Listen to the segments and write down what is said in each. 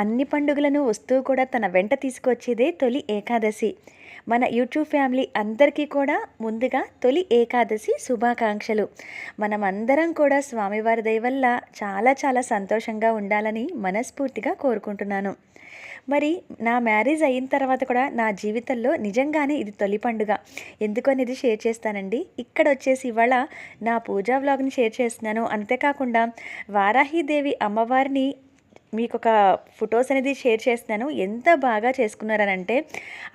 అన్ని పండుగలను వస్తూ కూడా తన వెంట తీసుకొచ్చేదే తొలి ఏకాదశి. మన యూట్యూబ్ ఫ్యామిలీ అందరికీ కూడా ముందుగా తొలి ఏకాదశి శుభాకాంక్షలు. మనం అందరం కూడా స్వామివారి దయవల్ల చాలా చాలా సంతోషంగా ఉండాలని మనస్ఫూర్తిగా కోరుకుంటున్నాను. మరి నా మ్యారేజ్ అయిన తర్వాత కూడా నా జీవితంలో నిజంగానే ఇది తొలి పండుగ. ఎందుకు అనేది షేర్ చేస్తానండి. ఇక్కడ వచ్చేసి ఇవాళ నా పూజా వ్లాగ్ని షేర్ చేస్తున్నాను. అంతేకాకుండా వారాహీదేవి అమ్మవారిని మీకు ఒక ఫొటోస్ అనేది షేర్ చేస్తున్నాను. ఎంత బాగా చేసుకున్నారనంటే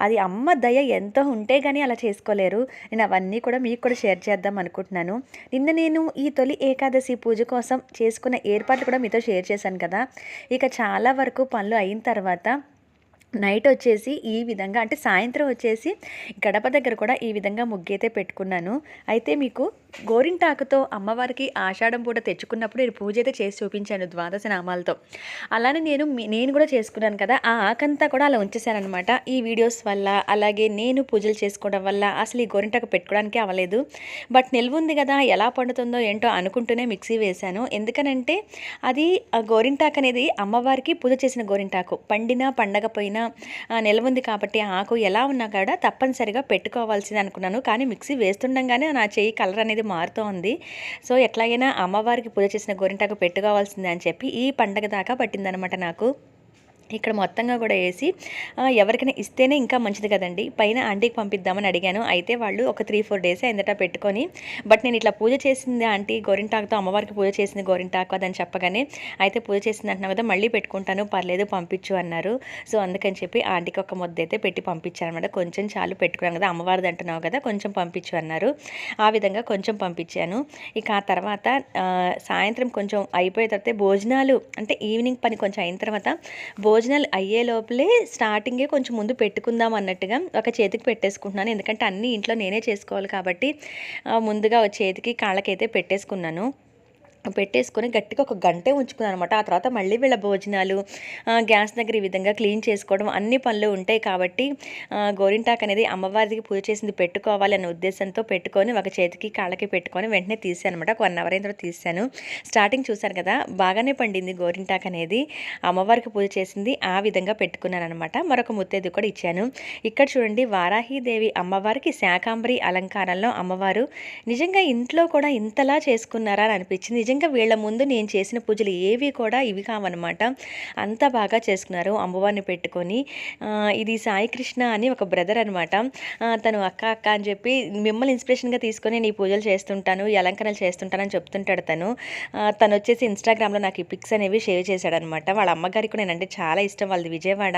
అది అమ్మ దయ ఎంత ఉంటే కానీ అలా చేసుకోలేరు. నేను అవన్నీ కూడా మీకు కూడా షేర్ చేద్దాం అనుకుంటున్నాను. నిన్న నేను ఈ తొలి ఏకాదశి పూజ కోసం చేసుకున్న ఏర్పాట్లు కూడా మీతో షేర్ చేశాను కదా. ఇక చాలా వరకు పనులు అయిన తర్వాత నైట్ వచ్చేసి ఈ విధంగా అంటే సాయంత్రం వచ్చేసి గడప దగ్గర కూడా ఈ విధంగా ముగ్గైతే పెట్టుకున్నాను. అయితే మీకు గోరింటాకుతో అమ్మవారికి ఆషాఢం పూట తెచ్చుకున్నప్పుడు నేను పూజ అయితే చేసి చూపించాను ద్వాదశ నామాలతో. అలానే నేను నేను కూడా చేసుకున్నాను కదా ఆ ఆకంతా కూడా అలా ఉంచేసానమాట ఈ వీడియోస్ వల్ల అలాగే నేను పూజలు చేసుకోవడం వల్ల అసలు ఈ గోరింటాకు పెట్టుకోవడానికి అవ్వలేదు. బట్ నిల్వ ఉంది కదా ఎలా పండుతుందో ఏంటో అనుకుంటూనే మిక్సీ వేశాను. ఎందుకనంటే అది ఆ గోరింటాకు అనేది అమ్మవారికి పూజ చేసిన గోరింటాకు. పండినా పండగపోయినా పోయినా నిల్వ ఉంది కాబట్టి ఆకు ఎలా ఉన్నా కూడా తప్పనిసరిగా పెట్టుకోవాల్సింది అనుకున్నాను. కానీ మిక్సీ వేస్తుండగానే నా చెయ్యి కలర్ అనేది మారుతూ ఉంది సో ఎట్లాగైనా అమ్మవారికి పూజ చేసిన గోరింటాకు పెట్టుకోవాల్సిందే అని చెప్పి ఈ పండగ దాకా పట్టిందనమాట నాకు. ఇక్కడ మొత్తంగా కూడా వేసి ఎవరికైనా ఇస్తేనే ఇంకా మంచిది కదండి. పైన ఆంటీకి పంపిద్దామని అడిగాను. అయితే వాళ్ళు ఒక త్రీ ఫోర్ డేస్ అయిందట పెట్టుకొని బట్ నేను ఇట్లా పూజ చేసింది ఆంటీ గోరింటాకుతో అమ్మవారికి పూజ చేసింది గోరింటాకు అదని చెప్పగానే అయితే పూజ చేసింది అంటున్నావు కదా మళ్ళీ పెట్టుకుంటాను పర్లేదు పంపించు అన్నారు. సో అందుకని చెప్పి ఆంటీకి ఒక ముద్ద అయితే పెట్టి పంపించాను అనమాట కొంచెం చాలు పెట్టుకున్నాను కదా అమ్మవారిది అంటున్నావు కదా కొంచెం పంపించు అన్నారు. ఆ విధంగా కొంచెం పంపించాను. ఇక ఆ తర్వాత సాయంత్రం కొంచెం అయిపోయిన తర్వాత భోజనాలు అంటే ఈవినింగ్ పని కొంచెం అయిన తర్వాత భోజనం భోజనాలు అయ్యే లోపలే స్టార్టింగే కొంచెం ముందు పెట్టుకుందాం అన్నట్టుగా ఒక చేతికి పెట్టేసుకుంటున్నాను. ఎందుకంటే అన్నీ ఇంట్లో నేనే చేసుకోవాలి కాబట్టి ముందుగా ఒక చేతికి కాళ్ళకైతే పెట్టేసుకున్నాను. పెట్టేసుకొని గట్టిగా ఒక గంటే ఉంచుకున్నాను అనమాట ఆ తర్వాత మళ్ళీ వీళ్ళ భోజనాలు గ్యాస్ దగ్గర ఈ విధంగా క్లీన్ చేసుకోవడం అన్ని పనులు ఉంటాయి కాబట్టి గోరింటాక్ అనేది అమ్మవారికి పూజ చేసింది పెట్టుకోవాలి అనే ఉద్దేశంతో పెట్టుకొని ఒక చేతికి కాళ్ళకి పెట్టుకొని వెంటనే తీసాను అనమాట వన్ అవర్ అయిన తర్వాత తీసాను. స్టార్టింగ్ చూశాను కదా బాగానే పండింది గోరింటాక్ అనేది. అమ్మవారికి పూజ చేసింది ఆ విధంగా పెట్టుకున్నాను అనమాట మరొక ముత్తేది కూడా ఇచ్చాను. ఇక్కడ చూడండి వారాహీదేవి అమ్మవారికి శాకాంబరి అలంకారంలో అమ్మవారు నిజంగా ఇంట్లో కూడా ఇంతలా చేసుకున్నారా అని అనిపించింది. నిజంగా వీళ్ళ ముందు నేను చేసిన పూజలు ఏవి కూడా ఇవి కావన్నమాట. అంత బాగా చేసుకున్నారు అమ్మవారిని పెట్టుకొని. ఇది సాయి కృష్ణ అని ఒక బ్రదర్ అనమాట తను అక్క అక్క అని చెప్పి మిమ్మల్ని ఇన్స్పిరేషన్గా తీసుకొని నేను ఈ పూజలు చేస్తుంటాను ఈ అలంకరణలు చేస్తుంటానని చెప్తుంటాడు తను. తను వచ్చేసి ఇన్స్టాగ్రామ్లో నాకు ఈ పిక్స్ అనేవి షేర్ చేశాడనమాట వాళ్ళ అమ్మగారికి కూడా నేనంటే చాలా ఇష్టం. వాళ్ళది విజయవాడ.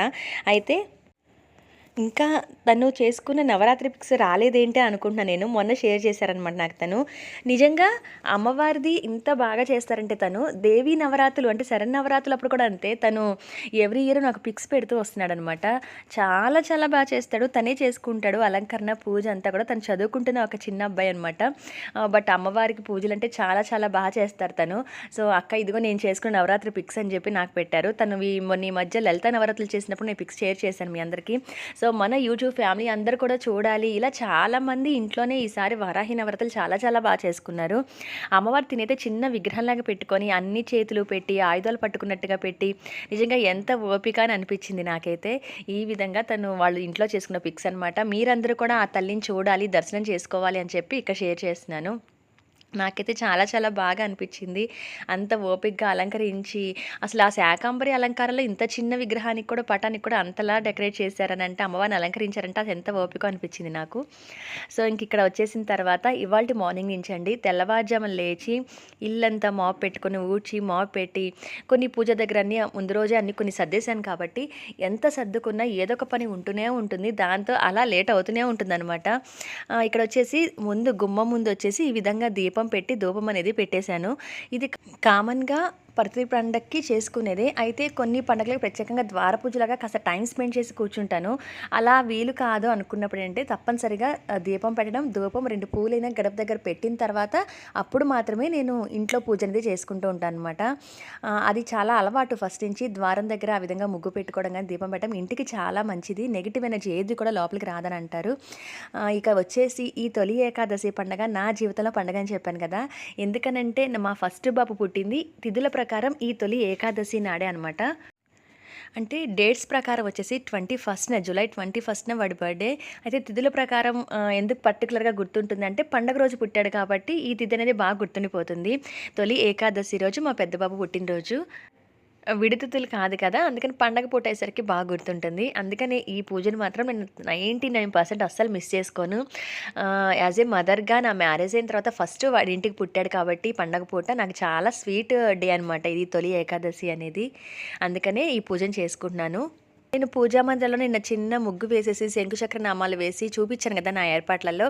అయితే ఇంకా తను చేసుకున్న నవరాత్రి పిక్స్ రాలేదేంటి అనుకుంటున్నాను నేను. మొన్న షేర్ చేశారనమాట నాకు తను. నిజంగా అమ్మవారిది ఇంత బాగా చేస్తారంటే తను దేవి నవరాత్రులు అంటే శరణ్ నవరాత్రులు అప్పుడు కూడా అంతే. తను ఎవ్రీ ఇయర్ నాకు పిక్స్ పెడుతూ వస్తున్నాడు అనమాట చాలా చాలా బాగా చేస్తాడు. తనే చేసుకుంటాడు. అలంకరణ పూజ అంతా కూడా తను చదువుకుంటున్న ఒక చిన్న అబ్బాయి అనమాట బట్ అమ్మవారికి పూజలు అంటే చాలా చాలా బాగా చేస్తారు తను. సో అక్క ఇదిగో నేను చేసుకున్న నవరాత్రి పిక్స్ అని చెప్పి నాకు పెట్టారు. తను ఈ మొన్న ఈ మధ్య లలిత నవరాత్రులు చేసినప్పుడు నేను పిక్స్ షేర్ చేశాను మీ అందరికీ. సో మన యూట్యూబ్ ఫ్యామిలీ అందరూ కూడా చూడాలి. ఇలా చాలామంది ఇంట్లోనే ఈసారి వరాహి నవరతలు చాలా చాలా బాగా చేసుకున్నారు. అమ్మవారి తినైతే చిన్న విగ్రహంలాగా పెట్టుకొని అన్ని చేతులు పెట్టి ఆయుధాలు పట్టుకున్నట్టుగా పెట్టి నిజంగా ఎంత ఓపిక అని అనిపించింది నాకైతే. ఈ విధంగా తను వాళ్ళు ఇంట్లో చేసుకున్న పిక్స్ అనమాట మీరందరూ కూడా ఆ తల్లిని చూడాలి దర్శనం చేసుకోవాలి అని చెప్పి ఇక్కడ షేర్ చేస్తున్నాను. నాకైతే చాలా చాలా బాగా అనిపించింది. అంత ఓపిక్గా అలంకరించి అసలు ఆ శాకాంబరి అలంకారంలో ఇంత చిన్న విగ్రహానికి కూడా పటానికి కూడా అంతలా డెకరేట్ చేశారని అంటే అమ్మవారిని అలంకరించారంటే అది ఎంత ఓపిక అనిపించింది నాకు. సో ఇంక ఇక్కడ వచ్చేసిన తర్వాత ఇవాళ మార్నింగ్ నుంచి అండి తెల్లవారుజామున లేచి ఇల్లంతా మాప్ పెట్టుకొని ఊడ్చి మాప్ పెట్టి కొన్ని పూజ దగ్గర అన్ని ముందు రోజే అన్ని కొన్ని సర్దేశాను కాబట్టి ఎంత సర్దుకున్నా ఏదో ఒక పని ఉంటూనే ఉంటుంది. దాంతో అలా లేట్ అవుతూనే ఉంటుందన్నమాట. ఇక్కడ వచ్చేసి ముందు గుమ్మం ముందు వచ్చేసి ఈ విధంగా దీపం పెట్టి ధూపం అనేది పెట్టేశాను. ఇది కామన్గా ప్రతి పండక్కి చేసుకునేదే. అయితే కొన్ని పండగలకు ప్రత్యేకంగా ద్వార పూజలాగా కాస్త టైం స్పెండ్ చేసి కూర్చుంటాను. అలా వీలు కాదు అనుకున్నప్పుడు అంటే తప్పనిసరిగా దీపం పెట్టడం ధూపం రెండు పూలైన గడప దగ్గర పెట్టిన తర్వాత అప్పుడు మాత్రమే నేను ఇంట్లో పూజ అనేది చేసుకుంటూ ఉంటాను అనమాట అది చాలా అలవాటు ఫస్ట్ నుంచి. ద్వారం దగ్గర ఆ విధంగా ముగ్గు పెట్టుకోవడం కానీ దీపం పెట్టడం ఇంటికి చాలా మంచిది. నెగిటివ్ ఎనర్జీ ఏది కూడా లోపలికి రాదని అంటారు. ఇక వచ్చేసి ఈ తొలి ఏకాదశి పండగ నా జీవితంలో పండగ అని చెప్పాను కదా. ఎందుకనంటే మా ఫస్ట్ బాబు పుట్టింది తిథుల ప్రకారం ఈ తొలి ఏకాదశి నాడే అనమాట అంటే డేట్స్ ప్రకారం వచ్చేసి ట్వంటీ ఫస్ట్న జూలై ట్వంటీ ఫస్ట్న వాడి బర్త్డే. అయితే తిథుల ప్రకారం ఎందుకు పర్టికులర్గా గుర్తుంటుంది అంటే పండగ రోజు పుట్టాడు కాబట్టి ఈ తిథి అనేది బాగా గుర్తుండిపోతుంది. తొలి ఏకాదశి రోజు మా పెద్దబాబు పుట్టినరోజు. విడితిథులు కాదు కదా. అందుకని పండగ పూట అయ్యేసరికి బాగా గుర్తుంటుంది. అందుకని ఈ పూజను మాత్రం నేను నైంటీ నైన్ పర్సెంట్ అస్సలు మిస్ చేసుకోను. యాజ్ ఏ మదర్గా నా మ్యారేజ్ అయిన తర్వాత ఫస్ట్ వాడి ఇంటికి పుట్టాడు కాబట్టి పండగ పూట నాకు చాలా స్వీట్ డే అనమాట ఇది తొలి ఏకాదశి అనేది. అందుకనే ఈ పూజను చేసుకుంటున్నాను. నేను పూజా మందిరంలో నిన్న చిన్న ముగ్గు వేసేసి శంకుచక్ర నామాలు వేసి చూపించాను కదా నా ఏర్పాట్లలో.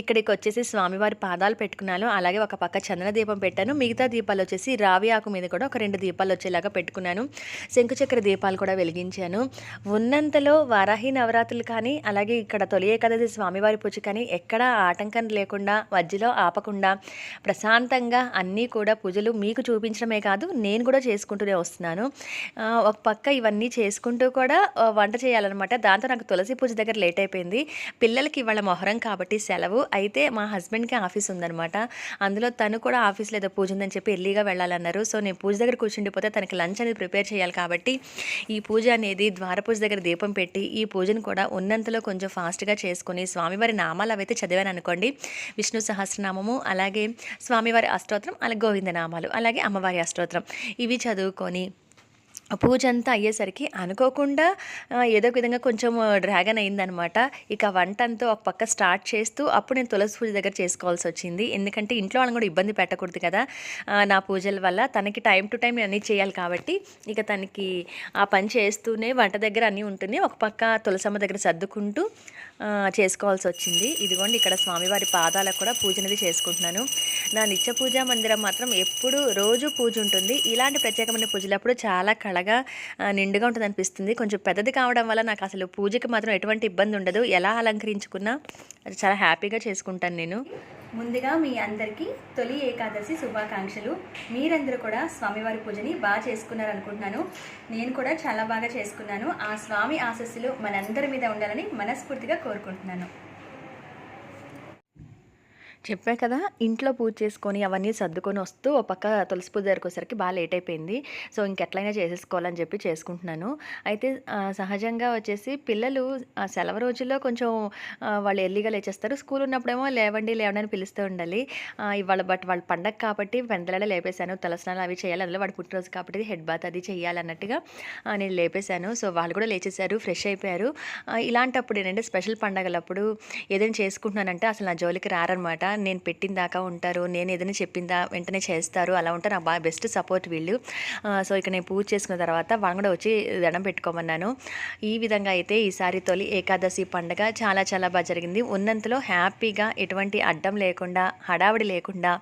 ఇక్కడికి వచ్చేసి స్వామివారి పాదాలు పెట్టుకున్నాను. అలాగే ఒక పక్క చందన దీపం పెట్టాను. మిగతా దీపాలు వచ్చేసి రావి ఆకు మీద కూడా ఒక రెండు దీపాలు వచ్చేలాగా పెట్టుకున్నాను. శంకుచక్ర దీపాలు కూడా వెలిగించాను. ఉన్నంతలో వారాహి నవరాత్రులు కానీ అలాగే ఇక్కడ తొలి ఏకాదశి స్వామివారి పూజ కానీ ఎక్కడ ఆటంకం లేకుండా మధ్యలో ఆపకుండా ప్రశాంతంగా అన్నీ కూడా పూజలు మీకు చూపించడమే కాదు నేను కూడా చేసుకుంటూనే వస్తున్నాను. ఒక పక్క ఇవన్నీ చేసుకుంటూ కూడా వంట చేయాలన్నమాట. దాంతో నాకు తులసి పూజ దగ్గర లేట్ అయిపోయింది. పిల్లలకి ఇవాళ మొహరం కాబట్టి సెలవు. అయితే మా హస్బెండ్కి ఆఫీస్ ఉందన్నమాట. అందులో తను కూడా ఆఫీస్లో ఏదో పూజ ఉందని చెప్పి ఎర్లీగా వెళ్ళాలన్నారు. సో నేను పూజ దగ్గర కూర్చుండిపోతే తనకి లంచ్ అనేది ప్రిపేర్ చేయాలి కాబట్టి ఈ పూజ అనేది ద్వార పూజ దగ్గర దీపం పెట్టి ఈ పూజను కూడా ఉన్నంతలో కొంచెం ఫాస్ట్గా చేసుకుని స్వామివారి నామాలు అవైతే చదివాను అనుకోండి. విష్ణు సహస్రనామము అలాగే స్వామివారి అష్టోత్రం అలాగే గోవింద నామాలు అలాగే అమ్మవారి అష్టోత్రం. ఇవి చదువుకొని పూజ అంతా అయ్యేసరికి అనుకోకుండా ఏదో ఒక విధంగా కొంచెం డ్రాగన్ అయిందనమాట ఇక వంట అంతా ఒక పక్క స్టార్ట్ చేస్తూ అప్పుడు నేను తులసి పూజ దగ్గర చేసుకోవాల్సి వచ్చింది ఎందుకంటే ఇంట్లో వాళ్ళని కూడా ఇబ్బంది పెట్టకూడదు కదా నా పూజల వల్ల. తనకి టైం టు టైం అన్నీ చేయాలి కాబట్టి ఇక తనకి ఆ పని చేస్తూనే వంట దగ్గర అన్నీ ఉంటుంది. ఒక పక్క తులసమ్మ దగ్గర సర్దుకుంటూ చేసుకోవాల్సి వచ్చింది ఇదిగోండి ఇక్కడ స్వామివారి పాదాలకు కూడా పూజనది చేసుకుంటున్నాను. నా నిత్య పూజా మందిరం మాత్రం ఎప్పుడు రోజు పూజ ఉంటుంది. ఇలాంటి ప్రత్యేకమైన పూజలప్పుడు చాలా కళ చల్లగా నిండుగా ఉంటుంది అనిపిస్తుంది కొంచెం పెద్దది కావడం వల్ల నాకు అసలు పూజకి మాత్రం ఎటువంటి ఇబ్బంది ఉండదు. ఎలా అలంకరించుకున్నా అది చాలా హ్యాపీగా చేసుకుంటాను నేను. ముందుగా మీ అందరికీ తొలి ఏకాదశి శుభాకాంక్షలు. మీరందరూ కూడా స్వామివారి పూజని బాగా చేసుకున్నారనుకుంటున్నాను. నేను కూడా చాలా బాగా చేసుకున్నాను. ఆ స్వామి ఆశస్సులు మనందరి మీద ఉండాలని మనస్ఫూర్తిగా కోరుకుంటున్నాను. చెప్పా కదా ఇంట్లో పూజ చేసుకొని అవన్నీ సర్దుకొని వస్తూ ఒక పక్క తులసి పూజ దగ్గరికి బాగా లేట్ అయిపోయింది. సో ఇంకెట్లయినా చేసేసుకోవాలని చెప్పి చేసుకుంటున్నాను. అయితే సహజంగా వచ్చేసి పిల్లలు ఆ సెలవు రోజుల్లో కొంచెం వాళ్ళు ఎర్లీగా లేచేస్తారు. స్కూల్ ఉన్నప్పుడేమో లేవండి లేవండి అని పిలుస్తూ ఉండాలి. ఇవాళ బట్ వాళ్ళ పండగ కాబట్టి పెందలలో లేపేశాను. తలస్నాలు అవి చేయాలి. అందులో వాడి పుట్టినరోజు కాబట్టి హెడ్ బాత్ అది చేయాలన్నట్టుగా నేను లేపేశాను. సో వాళ్ళు కూడా లేచేశారు ఫ్రెష్ అయిపోయారు. ఇలాంటప్పుడు ఏంటంటే స్పెషల్ పండగలప్పుడు ఏదైనా చేసుకుంటున్నానంటే అసలు నా జోలికి రారనమాట. నేను పెట్టిన దాకా ఉంటారు నేను ఏదైనా చెప్పిందా వెంటనే చేస్తారు అలా ఉంటే నా బాగా బెస్ట్ సపోర్ట్ వీళ్ళు. సో ఇక నేను పూజ చేసుకున్న తర్వాత వాళ్ళు కూడా వచ్చి దండం పెట్టుకోమన్నాను. ఈ విధంగా అయితే ఈసారి తొలి ఏకాదశి పండగ చాలా చాలా బాగా జరిగింది. ఉన్నంతలో హ్యాపీగా ఎటువంటి అడ్డం లేకుండా హడావిడి లేకుండా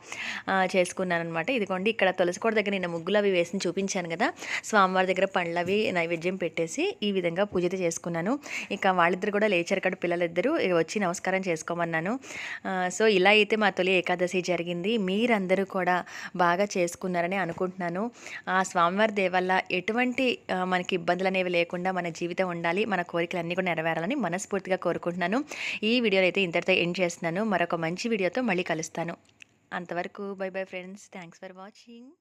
చేసుకున్నాను అనమాట ఇదిగోండి ఇక్కడ తులసికోట దగ్గర నేను ముగ్గులు అవి వేసి చూపించాను కదా స్వామివారి దగ్గర పండ్లవి నైవేద్యం పెట్టేసి ఈ విధంగా పూజ చేసుకున్నాను. ఇక వాళ్ళిద్దరు కూడా లేచారు ఇక్కడ పిల్లలిద్దరూ. వచ్చి నమస్కారం చేసుకోమన్నాను. సో ఇలా అయితే మా తొలి ఏకాదశి జరిగింది. మీరందరూ కూడా బాగా చేసుకున్నారని అనుకుంటున్నాను. ఆ స్వామివారి దేవల్ల ఎటువంటి మనకి ఇబ్బందులు అనేవి లేకుండా మన జీవితం ఉండాలి. మన కోరికలు అన్నీ కూడా నెరవేరాలని మనస్ఫూర్తిగా కోరుకుంటున్నాను. ఈ వీడియోలో అయితే ఇంతటితో ఎండ్ చేస్తున్నాను. మరొక మంచి వీడియోతో మళ్ళీ కలుస్తాను. అంతవరకు bye bye friends. Thanks for watching.